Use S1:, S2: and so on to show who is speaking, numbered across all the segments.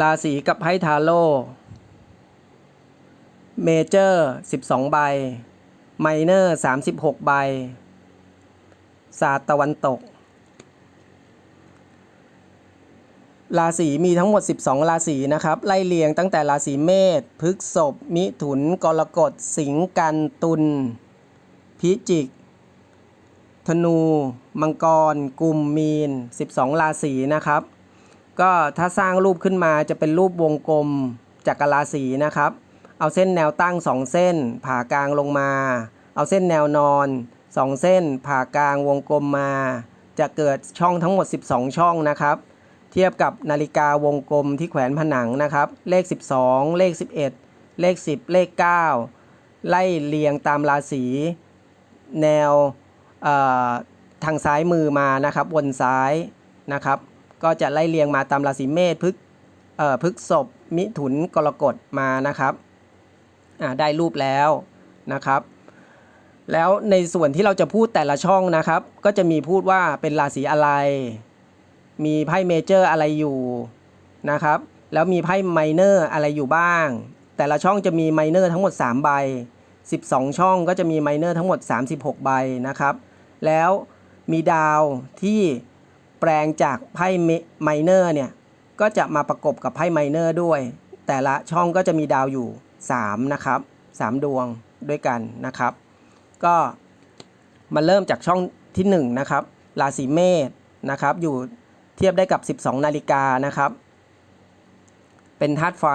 S1: ราศีกับไพ่ทาโร่เมเจอร์12 ใบไมเนอร์36 ใบ ศาสตร์ตะวันตก ราศีมีทั้งหมด 12 ราศีนะครับ ไล่เรียงตั้งแต่ราศีเมษพฤษภมิถุน กรกฎ สิงห์กันตุลพิจิก ธนู มังกร กุมมีน 12 ราศีนะครับ ก็ถ้าสร้างรูปขึ้นมาจะเป็นรูปวงกลมจักรราศีนะครับ เอาเส้นแนวตั้ง 2 เส้น ผ่ากลางลงมา เอาเส้นแนวนอน 2 เส้น ผ่ากลางวงกลมมา จะเกิดช่องทั้งหมด 12 ช่องนะครับ เทียบกับนาฬิกาวงกลมที่แขวนผนังนะครับ เลข 12 เลข 11 เลข 10 เลข 9 ไล่เรียงตามราศีแนวทางซ้ายมือมานะครับ วนซ้ายนะครับ ก็จะไล่เรียงมาตามราศีเมษพฤกเอ่อพฤกษบมิถุนกรกฎมานะครับอ่าได้รูปแล้วนะครับ แล้วในส่วนที่เราจะพูดแต่ละช่องนะครับ ก็จะมีพูดว่าเป็นราศีอะไร มีไพ่เมเจอร์อะไรอยู่นะครับแล้วมีไพ่ไมเนอร์อะไรอยู่บ้าง แต่ละช่องจะมีไมเนอร์ทั้งหมด 3 ใบ 12 ช่องก็จะมีไมเนอร์ทั้งหมด 36 ใบนะครับ แล้วมีดาวที่ แปลงจากไพ่ไมเนอร์เนี่ย ก็จะมาประกบกับไพ่ไมเนอร์ด้วย แต่ละช่องก็จะมีดาวอยู่ 3 นะครับ 3 ดวงด้วยกันนะครับ ก็มาเริ่มจากช่องที่ 1 นะครับ ราศีเมษนะครับ อยู่เทียบได้กับ 12 นาฬิกานะครับ เป็นธาตุไฟ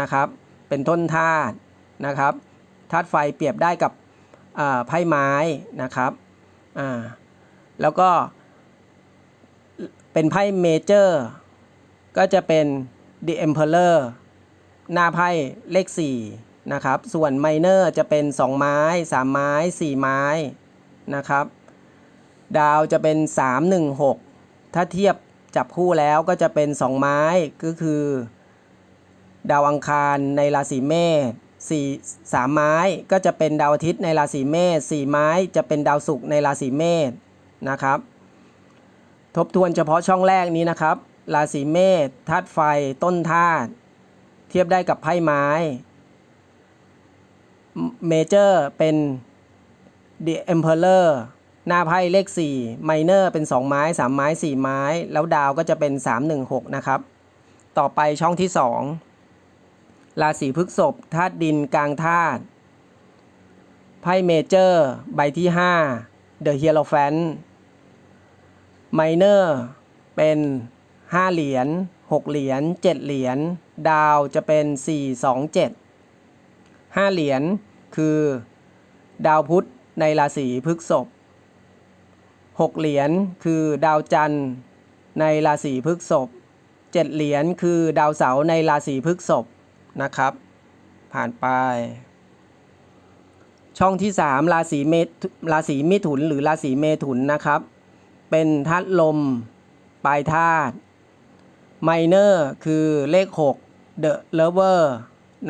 S1: นะครับ เป็นต้นธาตุนะครับธาตุไฟเปรียบได้กับอ่าไพ่ไม้นะครับอ่าแล้วก็ เป็นไพ่เมเจอร์ก็จะเป็น The Emperor หน้าไพ่เลข 4 นะครับ ส่วนไมเนอร์จะเป็น 2 ไม้ 3 ไม้ 4 ไม้นะครับ ดาวจะเป็น 3 1 6 ถ้าเทียบจับคู่แล้วก็จะเป็น 2 ไม้ก็คือ ดาวอังคารในราศีเมษสี่สามไม้ก็จะเป็นดาวอาทิตย์ในราศีเมษสี่ไม้จะเป็นดาวศุกร์ในราศีเมษนะครับ ทบทวนเฉพาะช่องแรกนี้นะครับ ราศีเมษธาตุไฟ ต้นธาตุเทียบได้กับไพ่ไม้ เมเจอร์เป็น The Emperor หน้าไพ่เลข4ไมเนอร์เป็น 2 ไม้ 3 ไม้ 4 ไม้ แล้วดาวก็จะเป็น 3 1 6 นะครับ ต่อไปช่องที่ 2 ราศีพฤษภธาตุดินกลางธาตุไพ่เมเจอร์ ใบที่ 5 The Hierophant ไมเนอร์เป็น5เหรียญ6เหรียญ7เหรียญดาวจะเป็น4 2 7 5เหรียญคือ ดาวพุธในราศีพฤษภ6เหรียญคือดาวจันทร์ในราศีพฤษภ7เหรียญคือดาวเสาร์ในราศีพฤษภนะครับ ผ่านไป ช่องที่3ราศีเมราศีมิถุนหรือราศีเมถุนนะครับ เป็นธาตุลม ปลายธาตุไมเนอร์คือเลข 6 The Lover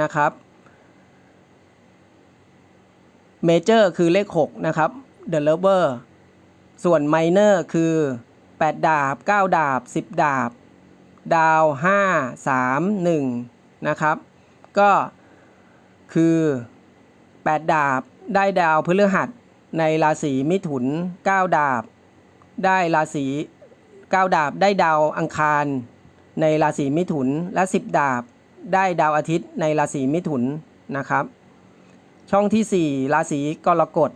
S1: นะครับเมเจอร์คือเลข 6 นะครับ The Lover ส่วนไมเนอร์คือ 8 ดาบ 9 ดาบ 10 ดาบ ดาว 5 3 1 นะครับ ก็คือ 8 ดาบได้ดาวพฤหัสในราศีมิถุน 9 ดาบ ได้ราศี9ดาบได้ดาวอังคาร ในราศีมิถุน และ 10 ดาบได้ดาวอาทิตย์ในราศีมิถุนนะครับ ช่องที่ 4 ราศีกรกฎ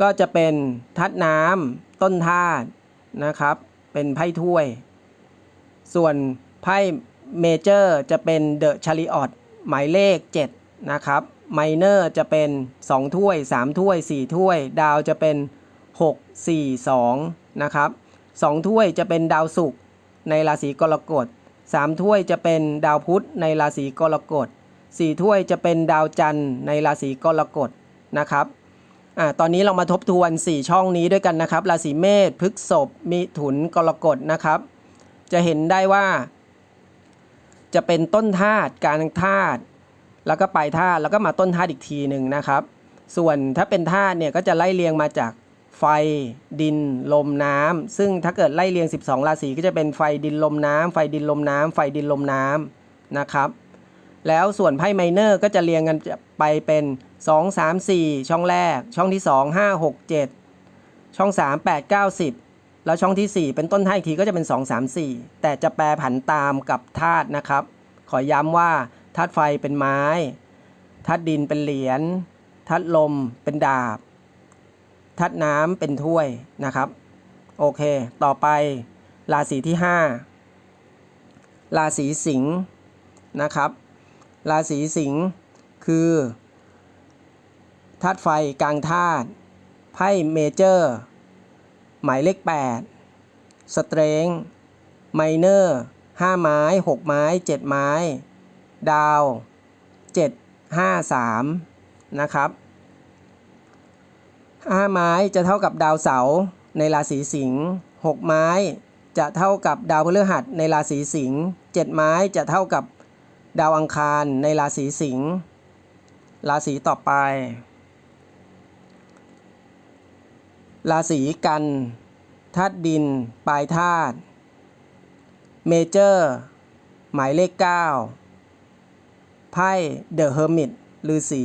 S1: ก็จะเป็นทัดน้ำต้นธาตุนะครับ เป็นไพ่ถ้วย ส่วนไพ่เมเจอร์จะเป็นเดอะชาริออตหมายเลข 7 นะครับไมเนอร์จะเป็น 2 ถ้วย 3 ถ้วย 4 ถ้วย ดาวจะเป็น 6 4 2 นะครับ2ถ้วยจะเป็นดาวศุกร์ในราศีกรกฎ3ถ้วยจะเป็นดาวพุธในราศีกรกฎ4ถ้วยจะเป็นดาวจันทร์ในราศีกรกฎนะครับอ่าตอนนี้เรามาทบทวน 4 ช่องนี้ด้วยกันนะครับ ราศีเมษพฤกษภมิถุนกรกฎนะครับ จะเห็นได้ว่า จะเป็นต้นธาตุกลางธาตุแล้วก็ปลายธาตุแล้วก็มาต้นธาตุอีกทีหนึ่งนะครับ ส่วนถ้าเป็นธาตุเนี่ยก็จะไล่เรียงมาจาก ไฟดินลมน้ำซึ่งถ้าเกิดไล่เรียง 12 ราศีก็จะเป็นไฟดินลมน้ำไฟดินลมน้ำไฟดินลมน้ำนะครับ แล้วส่วนไพ่ไมเนอร์ก็จะเรียงกันไปเป็น 2 3 4 ช่องแรก ช่องที่ 2 5 6 7 ช่อง 3 8 9 10 แล้วช่องที่ 4 เป็นต้นท่าอีกทีก็จะเป็น 2 3 4 แต่จะแปรผันตามกับธาตุนะครับ ขอย้ำว่าธาตุไฟเป็นไม้ธาตุดินเป็นเหรียญธาตุลมเป็นดาบ ธาตุน้ำเป็นถ้วยนะครับ โอเค ต่อไปราศีที่ 5 ราศีสิงห์นะครับ ราศีสิงห์คือธาตุไฟกลางธาตุไพ่เมเจอร์ หมายเลข 8 สเตรงไมเนอร์5ไม้ 6 ไม้ 7 ไม้ ดาว 7 5 3 นะครับ 5 ไม้จะเท่ากับดาวเสาร์ในราศีสิงห์6ไม้จะเท่ากับดาวพฤหัสในราศีสิงห์7ไม้จะเท่ากับดาวอังคารในราศีสิงห์ราศีต่อไป ราศีกันธาตุดิน ปลายธาตุเมเจอร์ หมายเลข 9 ไพ่เดอะเฮอร์มิตฤาษี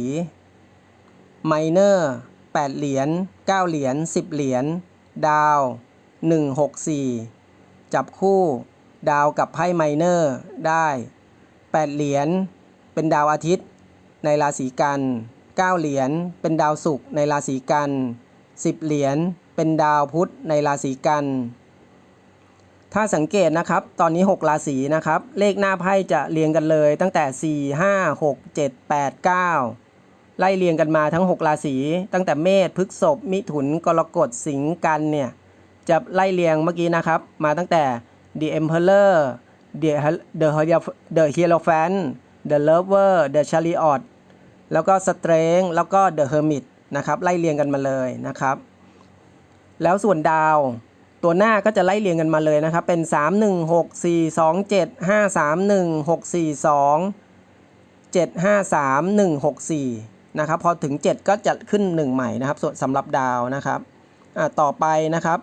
S1: ไมเนอร์ 8 เหรียญ 9 เหรียญ 10 เหรียญ ดาว 164 จับคู่ ดาวกับไพ่ไมเนอร์ได้ 8 เหรียญ เป็นดาวอาทิตย์ ในราศีกัน 9 เหรียญ เป็นดาวศุกร์ในราศีกัน 10 เหรียญ เป็นดาวพุธในราศีกันถ้าสังเกตนะครับ ตอนนี้ 6 ราศีนะครับ เลขหน้าไพ่จะเรียงกันเลยตั้งแต่ 4 5 6 7 8 9 ไล่เรียงกันมาทั้ง 6 ราศี ตั้งแต่เมษพฤษภมิถุน กรกฎสิงห์กันเนี่ย จะไล่เรียงเมื่อกี้นะครับ มาตั้งแต่ The Emperor The The The Hierophant The Lover The Chariot แล้วก็ Strength แล้วก็ The Hermit นะครับ ไล่เรียงกันมาเลยนะครับ แล้วส่วนดาวตัวหน้าก็จะไล่เรียงกันมาเลยนะครับ เป็น 3 1 6 4 2 7 5 3 1 6 4 2 7 5 3 1 6 4 นะครับพอถึง 7 ก็จะขึ้น 1 ใหม่นะครับ ส่วนสำหรับดาวนะครับต่อไปนะครับ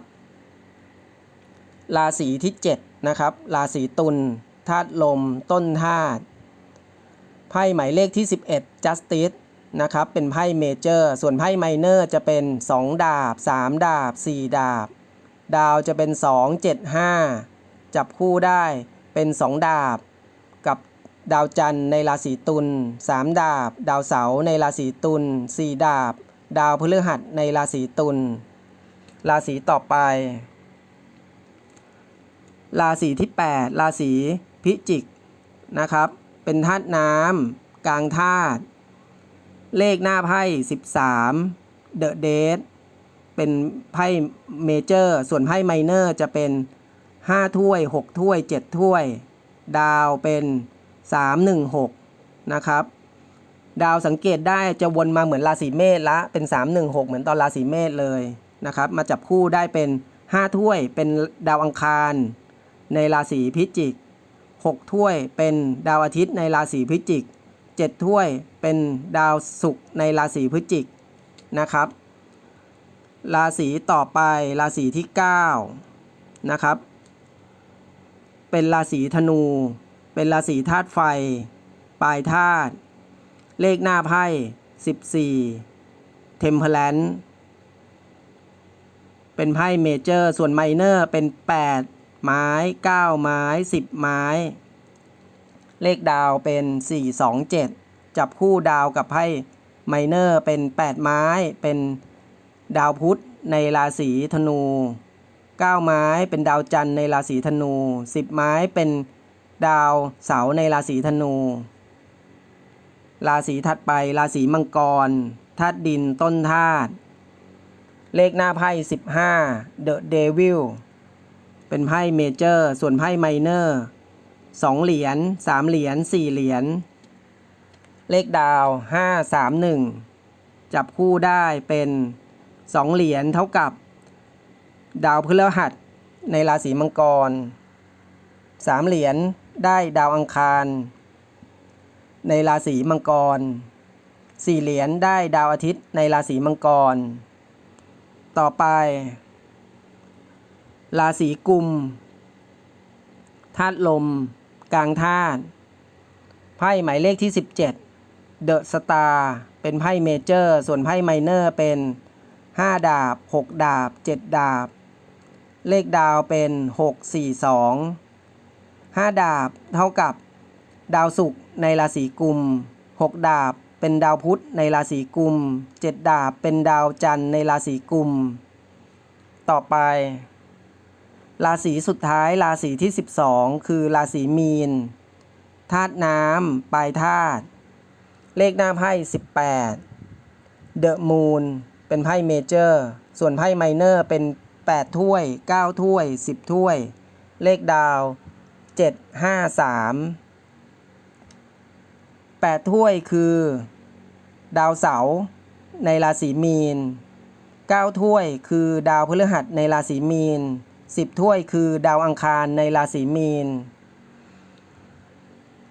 S1: ราศีที่ 7 นะครับ ราศีตุลธาตุลม ต้นธาตุไพ่หมายเลขที่ 11 justice นะครับ เป็นไพ่เมเจอร์ส่วนไพ่ไมเนอร์จะเป็น 2 ดาบ 3 ดาบ 4 ดาบ ดาวจะเป็น 2 7 5 จับคู่ได้เป็น 2 ดาบกับ ดาวจันทร์ในราศีตุล3 ดาบ ดาวเสาร์ในราศีตุล4 ดาบ ดาวพฤหัสในราศีตุลราศีต่อไป ราศีที่ 8 ราศีพิจิกนะครับ เป็นธาตุน้ำกลางธาตุเลขหน้าไพ่ 13เดอะเดทเป็นไพ่เมเจอร์ส่วนไพ่ไมเนอร์จะเป็น 5 ถ้วย 6 ถ้วย 7 ถ้วย ดาวเป็น 3 1 6 นะครับ ดาวสังเกตได้จะวนมาเหมือนราศีเมษละเป็น 3 1 6 เหมือนตอนราศีเมษเลยนะครับ มาจับคู่ได้เป็น 5 ถ้วยเป็นดาวอังคาร ในราศีพิจิก 6 ถ้วยเป็นดาวอาทิตย์ในราศีพิจิก 7 ถ้วยเป็นดาวศุกร์ในราศีพฤศจิกนะครับ ราศีต่อไปราศีที่ 9 นะครับ เป็นราศีธนู เป็นราศีธาตุไฟ ปลายธาตุ เลขหน้าไพ่ 14 เทมเพลนเป็นไพ่เมเจอร์ ส่วนไมเนอร์เป็น 8 ไม้ 9 ไม้ 10 ไม้ เลขดาวเป็น 4 2 7 จับคู่ดาวกับไพ่ไมเนอร์เป็น 8 ไม้ เป็นดาวพุธในราศีธนู 9 ไม้เป็นดาวจันทร์ในราศีธนู 10 ไม้เป็น ดาวเสาร์ในราศีธนู ราศีถัดไปราศีมังกรธาตุดินต้นธาตุเลขหน้าไพ่ 15 The Devil เป็นไพ่เมเจอร์ ส่วนไพ่ไมเนอร์2เหรียญ3เหรียญ4เหรียญเลขดาว5 3 1จับคู่ได้เป็น2เหรียญเท่ากับ ดาวพฤหัสในราศีมังกร3เหรียญ ได้ดาวอังคาร ในราศีมังกร4เหรียญได้ดาวอาทิตย์ในราศีมังกร ต่อไป ราศีกุมธาตุลม กลางธาตุไพ่หมายเลขที่ 17 เดอะสตาร์เป็นไพ่เมเจอร์ ส่วนไพ่ไมเนอร์เป็น 5 ดาบ 6 ดาบ 7 ดาบ เลขดาวเป็น 6 4 2 5 ดาบเท่ากับ ดาวศุกร์ในราศีกุม 6 ดาบเป็นดาวพุธในราศีกุม 7 ดาบเป็นดาวจันทร์ในราศีกุม ต่อไป ราศีสุดท้ายราศีที่ 12 คือราศีมีนธาตุน้ำปลายธาตุเลขหน้าไพ่ 18เดอะมูนเป็นไพ่เมเจอร์ ส่วนไพ่ไมเนอร์เป็น 8 ถ้วย 9 ถ้วย 10 ถ้วย เลขดาว 7 5 3 8ถ้วยคือ ดาวเสาร์ในราศีมีน9ถ้วยคือดาวพฤหัสในราศีมีน10ถ้วยคือดาวอังคารในราศีมีน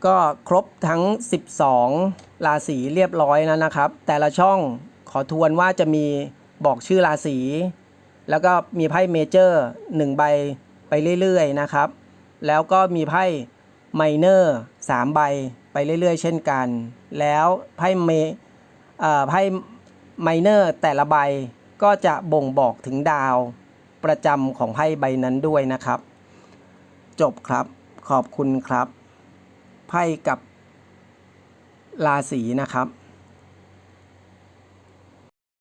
S1: ก็ครบทั้ง 12 ราศีเรียบร้อยแล้วนะครับ แต่ละช่องขอทวนว่าจะมีบอกชื่อราศีแล้วก็มีไพ่เมเจอร์1ใบไปเรื่อยๆนะครับ แล้วก็มีไพ่ไมเนอร์3ใบไปเรื่อยๆ เช่นกัน แล้วไพ่เมอ่อไพ่ไมเนอร์แต่ละใบก็จะบ่งบอกถึงดาวประจำของไพ่ใบนั้นด้วยนะครับ จบครับขอบคุณครับ ไพ่กับราศีนะครับ